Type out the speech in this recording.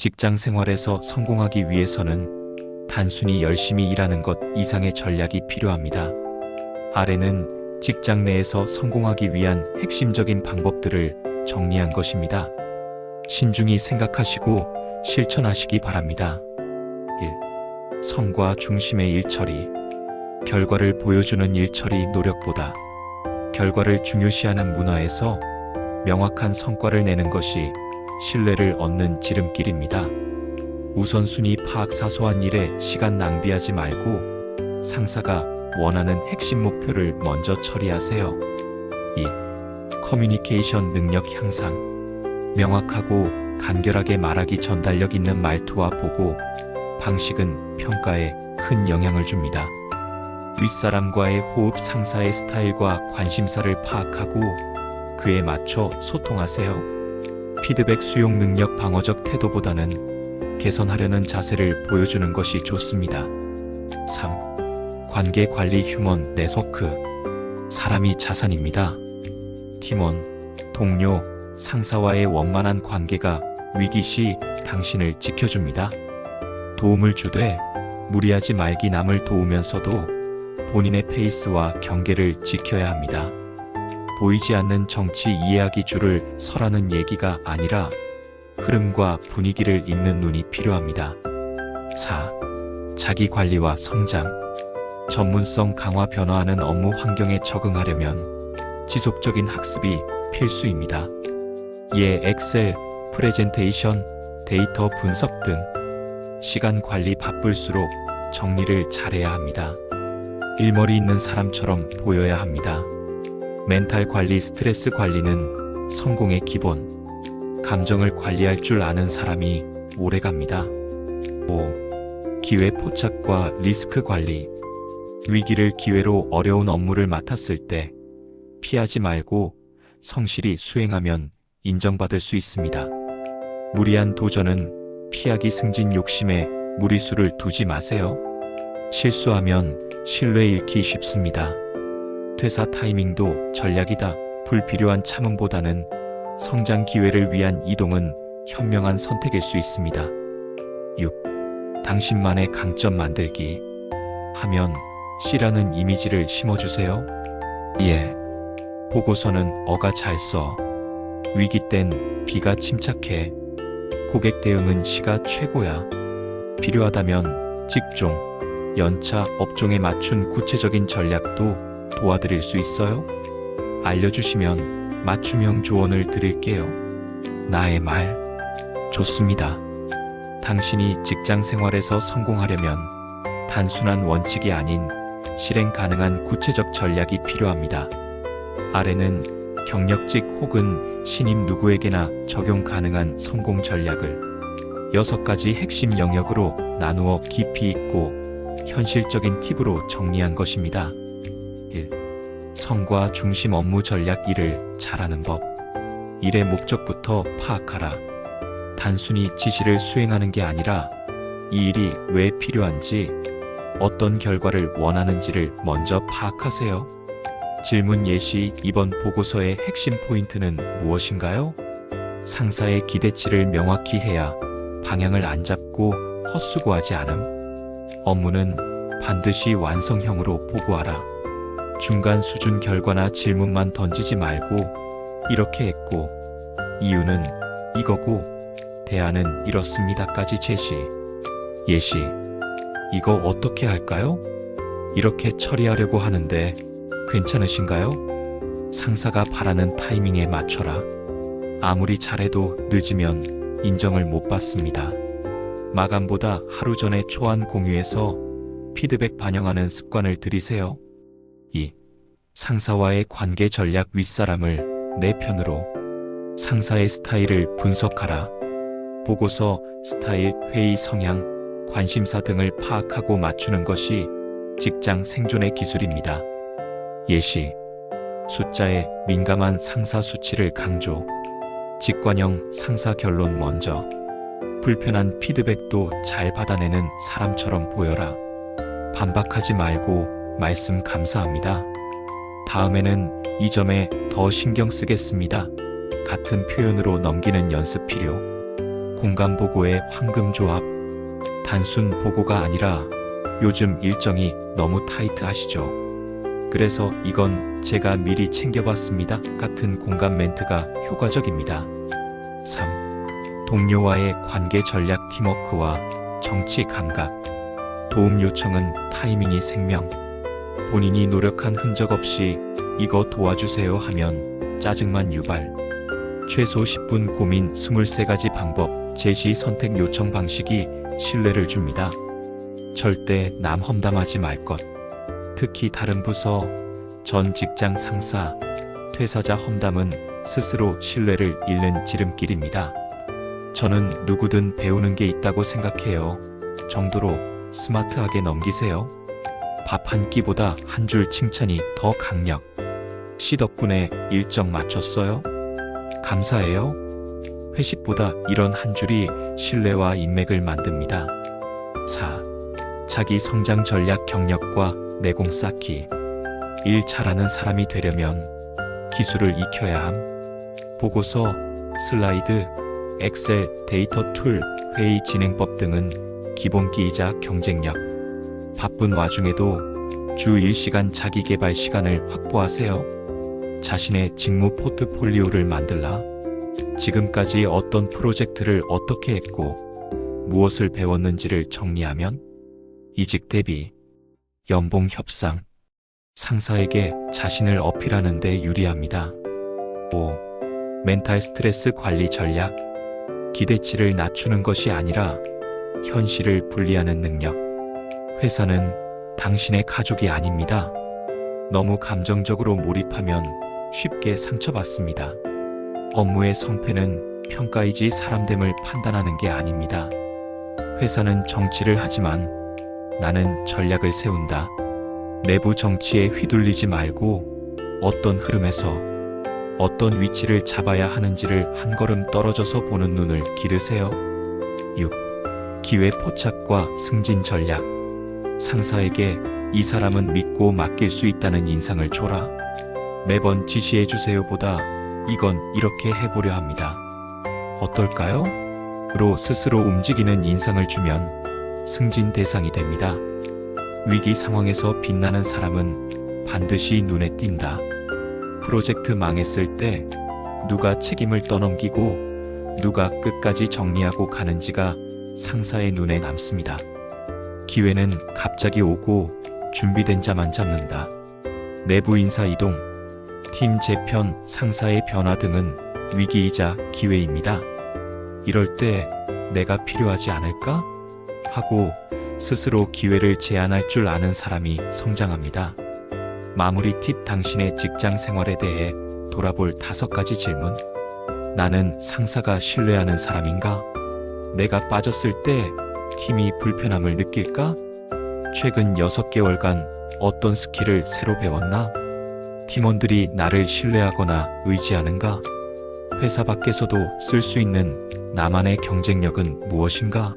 직장 생활에서 성공하기 위해서는 단순히 열심히 일하는 것 이상의 전략이 필요합니다. 아래는 직장 내에서 성공하기 위한 핵심적인 방법들을 정리한 것입니다. 신중히 생각하시고 실천하시기 바랍니다. 1. 성과 중심의 일처리. 결과를 보여주는 일처리 노력보다 결과를 중요시하는 문화에서 명확한 성과를 내는 것이 신뢰를 얻는 지름길입니다. 우선순위 파악 사소한 일에 시간 낭비하지 말고 상사가 원하는 핵심 목표를 먼저 처리하세요. 2. 커뮤니케이션 능력 향상. 명확하고 간결하게 말하기 전달력 있는 말투와 보고 방식은 평가에 큰 영향을 줍니다. 윗사람과의 호흡 상사의 스타일과 관심사를 파악하고 그에 맞춰 소통하세요. 피드백 수용 능력 방어적 태도보다는 개선하려는 자세를 보여주는 것이 좋습니다. 3. 관계 관리 휴먼 네트워크. 사람이 자산입니다. 팀원, 동료, 상사와의 원만한 관계가 위기 시 당신을 지켜줍니다. 도움을 주되 무리하지 말기 남을 도우면서도 본인의 페이스와 경계를 지켜야 합니다. 보이지 않는 정치 이해하기 줄을 서라는 얘기가 아니라 흐름과 분위기를 읽는 눈이 필요합니다. 4. 자기 관리와 성장. 전문성 강화 변화하는 업무 환경에 적응하려면 지속적인 학습이 필수입니다. 이에 엑셀, 프레젠테이션, 데이터 분석 등 시간 관리 바쁠수록 정리를 잘해야 합니다. 일머리 있는 사람처럼 보여야 합니다. 멘탈 관리, 스트레스 관리는 성공의 기본. 감정을 관리할 줄 아는 사람이 오래 갑니다. 5. 기회 포착과 리스크 관리. 위기를 기회로 어려운 업무를 맡았을 때 피하지 말고 성실히 수행하면 인정받을 수 있습니다. 무리한 도전은 피하기 승진 욕심에 무리수를 두지 마세요. 실수하면 신뢰 잃기 쉽습니다. 퇴사 타이밍도 전략이다. 불필요한 참음보다는 성장 기회를 위한 이동은 현명한 선택일 수 있습니다. 6. 당신만의 강점 만들기. 하면 C라는 이미지를 심어주세요. 예. 보고서는 어가 잘 써. 위기 땐 B가 침착해. 고객 대응은 C가 최고야. 필요하다면 직종, 연차, 업종에 맞춘 구체적인 전략도 도와드릴 수 있어요? 알려주시면 맞춤형 조언을 드릴게요. 나의 말. 좋습니다. 당신이 직장 생활에서 성공하려면 단순한 원칙이 아닌 실행 가능한 구체적 전략이 필요합니다. 아래는 경력직 혹은 신임 누구에게나 적용 가능한 성공 전략을 6가지 핵심 영역으로 나누어 깊이 있고 현실적인 팁으로 정리한 것입니다. 1. 성과 중심 업무 전략 1을 잘하는 법. 일의 목적부터 파악하라. 단순히 지시를 수행하는 게 아니라 이 일이 왜 필요한지, 어떤 결과를 원하는지를 먼저 파악하세요. 질문 예시 이번 보고서의 핵심 포인트는 무엇인가요? 상사의 기대치를 명확히 해야 방향을 안 잡고 헛수고하지 않음. 업무는 반드시 완성형으로 보고하라. 중간 수준 결과나 질문만 던지지 말고 이렇게 했고 이유는 이거고 대안은 이렇습니다까지 제시. 예시. 이거 어떻게 할까요? 이렇게 처리하려고 하는데 괜찮으신가요? 상사가 바라는 타이밍에 맞춰라. 아무리 잘해도 늦으면 인정을 못 받습니다. 마감보다 하루 전에 초안 공유해서 피드백 반영하는 습관을 들이세요. 2. 상사와의 관계 전략 윗사람을 내 편으로 상사의 스타일을 분석하라. 보고서, 스타일, 회의 성향, 관심사 등을 파악하고 맞추는 것이 직장 생존의 기술입니다. 예시. 숫자에 민감한 상사 수치를 강조. 직관형 상사 결론 먼저. 불편한 피드백도 잘 받아내는 사람처럼 보여라. 반박하지 말고 말씀 감사합니다. 다음에는 이 점에 더 신경 쓰겠습니다. 같은 표현으로 넘기는 연습 필요. 공간 보고의 황금 조합. 단순 보고가 아니라 요즘 일정이 너무 타이트하시죠. 그래서 이건 제가 미리 챙겨봤습니다. 같은 공간 멘트가 효과적입니다. 3. 동료와의 관계 전략 팀워크와 정치 감각. 도움 요청은 타이밍이 생명. 본인이 노력한 흔적 없이 이거 도와주세요 하면 짜증만 유발. 최소 10분 고민 23가지 방법 제시 선택 요청 방식이 신뢰를 줍니다. 절대 남 험담하지 말 것. 특히 다른 부서, 전 직장 상사, 퇴사자 험담은 스스로 신뢰를 잃는 지름길입니다. 저는 누구든 배우는 게 있다고 생각해요. 정도로 스마트하게 넘기세요. 밥 한 끼보다 한 줄 칭찬이 더 강력. 씨 덕분에 일정 맞췄어요? 감사해요. 회식보다 이런 한 줄이 신뢰와 인맥을 만듭니다. 4. 자기 성장 전략 경력과 내공 쌓기. 일 잘하는 사람이 되려면 기술을 익혀야 함. 보고서, 슬라이드, 엑셀, 데이터 툴, 회의 진행법 등은 기본기이자 경쟁력. 바쁜 와중에도 주 1시간 자기 개발 시간을 확보하세요. 자신의 직무 포트폴리오를 만들라. 지금까지 어떤 프로젝트를 어떻게 했고 무엇을 배웠는지를 정리하면 이직 대비, 연봉 협상, 상사에게 자신을 어필하는 데 유리합니다. 5. 멘탈 스트레스 관리 전략. 기대치를 낮추는 것이 아니라 현실을 분리하는 능력. 회사는 당신의 가족이 아닙니다. 너무 감정적으로 몰입하면 쉽게 상처받습니다. 업무의 성패는 평가이지 사람됨을 판단하는 게 아닙니다. 회사는 정치를 하지만 나는 전략을 세운다. 내부 정치에 휘둘리지 말고 어떤 흐름에서 어떤 위치를 잡아야 하는지를 한 걸음 떨어져서 보는 눈을 기르세요. 6. 기회 포착과 승진 전략. 상사에게 이 사람은 믿고 맡길 수 있다는 인상을 줘라. 매번 지시해 주세요보다 이건 이렇게 해보려 합니다. 어떨까요? 로 스스로 움직이는 인상을 주면 승진 대상이 됩니다. 위기 상황에서 빛나는 사람은 반드시 눈에 띈다. 프로젝트 망했을 때 누가 책임을 떠넘기고 누가 끝까지 정리하고 가는지가 상사의 눈에 남습니다. 기회는 갑자기 오고 준비된 자만 잡는다. 내부 인사 이동, 팀 재편, 상사의 변화 등은 위기이자 기회입니다. 이럴 때 내가 필요하지 않을까? 하고 스스로 기회를 제안할 줄 아는 사람이 성장합니다. 마무리 팁 당신의 직장 생활에 대해 돌아볼 다섯 가지 질문. 나는 상사가 신뢰하는 사람인가? 내가 빠졌을 때 팀이 불편함을 느낄까? 최근 6개월간 어떤 스킬을 새로 배웠나? 팀원들이 나를 신뢰하거나 의지하는가? 회사 밖에서도 쓸 수 있는 나만의 경쟁력은 무엇인가?